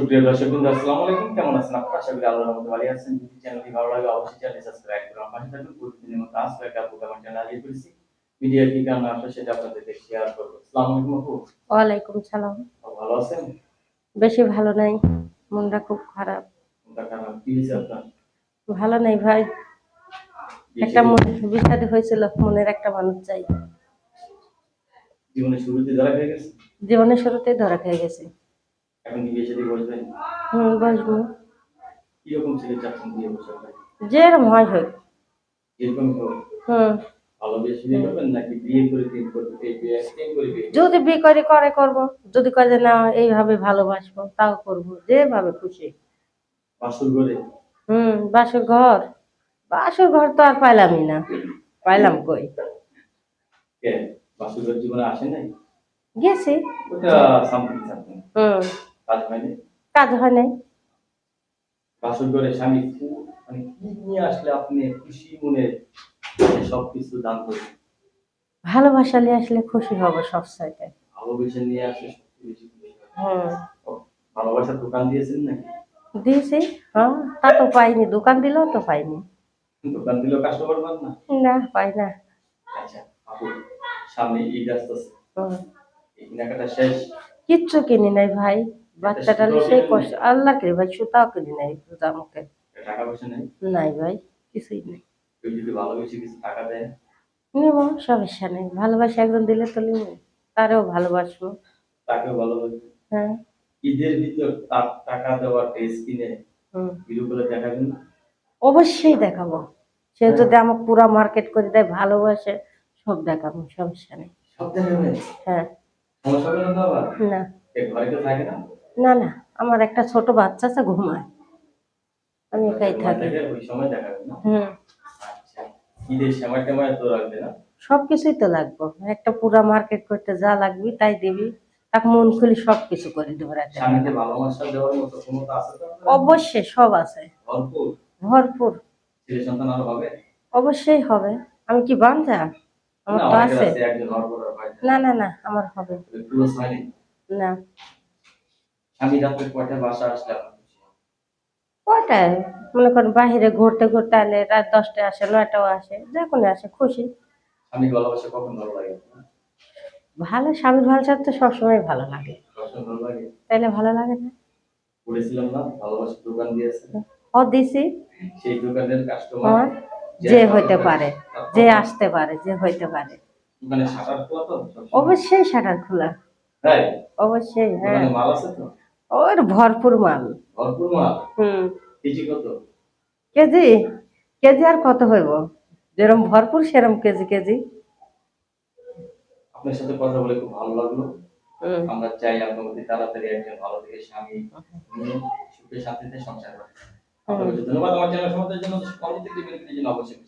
সুপ্রিয় দর্শক বৃন্দ আসসালামু আলাইকুম। কেমন আছেন? আপনারা? আশা করি আল্লাহর রহমতে ভালো আছেন। যদি চ্যানেলটি ভালো লাগে অবশ্যই চ্যানেলটি সাবস্ক্রাইব পাশে থাকুন। প্রতিদিনের মতো আপু কেমন চ্যানেল হাজির করেছি। মিডিয়া কি আসলে সেটা আপনাদেরকে শেয়ার করব। আসসালামু আলাইকুম আপু। সালাম। ভালো আছেন? বেশি ভালো নাই। মনটা খুব খারাপ। মনটা খারাপ। কি হয়েছে আপনার? ভালো নাই ভাই। একটা মনে বিষাদ হয়েছিল মনের একটা মানুষ চাই। জীবনে শুরুতে ধরা হয়ে গেছে? জীবনের শুরুতেই ধরা খেয়ে গেছে। এখন কি বিয়ে সাথে বসবেন হুম বসবো। কীরকম ছেলে চাচ্ছেন বিয়ে বসে যেরকম হয় হোক। এরকম হোক হুম। ভালো বিয়ে শুরু করবেন নাকি বিয়ে করে প্রেম করবে? এই বিয়ে প্রেম করে বিয়ে যদি বিয়ে করে করে করব। যদি করে যে না এইভাবে ভালোবাসবো তাও করব। যেভাবে খুশি। বাসর হুম বাসর ঘর বাসর ঘর তো আর পাইলামই না। পাইলাম কই? কে? বাসর ঘর জীবনে আসে নাই? গেছি। ওটা সামথিং সামথিং। হুম। কাজ হয়নি কাজ হয় নাই। বাসর করে স্বামী মানে কি নিয়ে আসলে আপনি খুশি মনে সব কিছু দান করবেন? ভালোবাসা নিয়ে আসলে খুশি হব ভালোবেসে নিয়ে আসলে সবচেয়ে বেশি খুশি হয়। ভালোবাসার দোকান দিয়েছেন নাকি? দিয়েছি হ্যাঁ তা তো পাইনি দোকান দিলেও তো পাইনি। দোকান দিলেও কাস্টমার পান না? না পাই না। আচ্ছা আপু সামনে ঈদ আসতেছে। কেনাকাটা শেষ? কিচ্ছু কিনি নাই ভাই। বাচ্চাটা সেই কষ্ট আল্লাহ কে ভাই সুতাও কিনি নাই টাকা পয়সা নেই? নাই ভাই কিছুই নেই। কেউ যদি ভালোবেসে কিছু টাকা দেয়? নেব সমস্যা নেই। ভালোবাসা একজন দিলে তো নেব। তারেও ভালোবাসবো। হ্যাঁ। ঈদের ভিতর তার টাকা দেওয়ার ড্রেস কিনে হুম। দেখাবেন অবশ্যই দেখাবো। সে যদি আমাকে পুরা মার্কেট করে দেয় ভালোবাসে সব দেখাবো সমস্যা নেই। সব দেখাবেন? হ্যাঁ। সমস্যা হবে না তো আবার? না। ঘরে কেউ থাকে না? না না আমার একটা ছোট বাচ্চা আছে ঘুমায়। আমি একাই থাকি। হুম। আচ্ছা তো রাখবে না? সব কিছুই তো লাগবে। একটা পুরা মার্কেট করতে যা লাগবে তাই দিবি। তাকে মন খুলি সব কিছু করে দেবো রাতে? অবশ্যই সব আছে। ভরপুর? অবশ্যই হবে। আমি কি বাঞ্জা আমার তো আছে। না না না আমার হবে। না। স্বামী রাত্রে কয়টায় বাসা আসলে আপনার খুশি হয়? কয়টায়? মনে করেন বাহিরে ঘুরতে ঘুরতে আলে রাত দশটায় আসে নয়টাও আসে যখন আসে খুশি। ভালোবাসা কখন ভালো লাগে? ভালো স্বামীর ভালোবাসা তো সবসময় ভালো লাগে। ভালো লাগে? তাইলে ভালো লাগে না। বলেছিলাম না ভালোবাসার দোকান দিয়েছে। ও দিছি। সেই দোকানের কাস্টমার যে হইতে পারে যে আসতে পারে যে হইতে পারে। অবশ্যই শাটার খোলা। অবশ্যই হ্যাঁ। মাল আছে তো? ওর ভরপুর মাল। ভরপুর মাল? হুম। কেজি কত? কেজি? কেজি আর কত হইব? যেরম ভরপুর সেরম কেজি কেজি। আপনার সাথে কথা বলে খুব ভালো লাগল। আমরা চাই আপনার মধ্যে তাড়াতাড়ি একজন ভালো থেকে স্বামী নিয়ে সুখে শান্তিতে সংসার করে ধন্যবাদ। আমার চ্যানেল সমাজের জন্য পরবর্তী জন্য অবশ্যই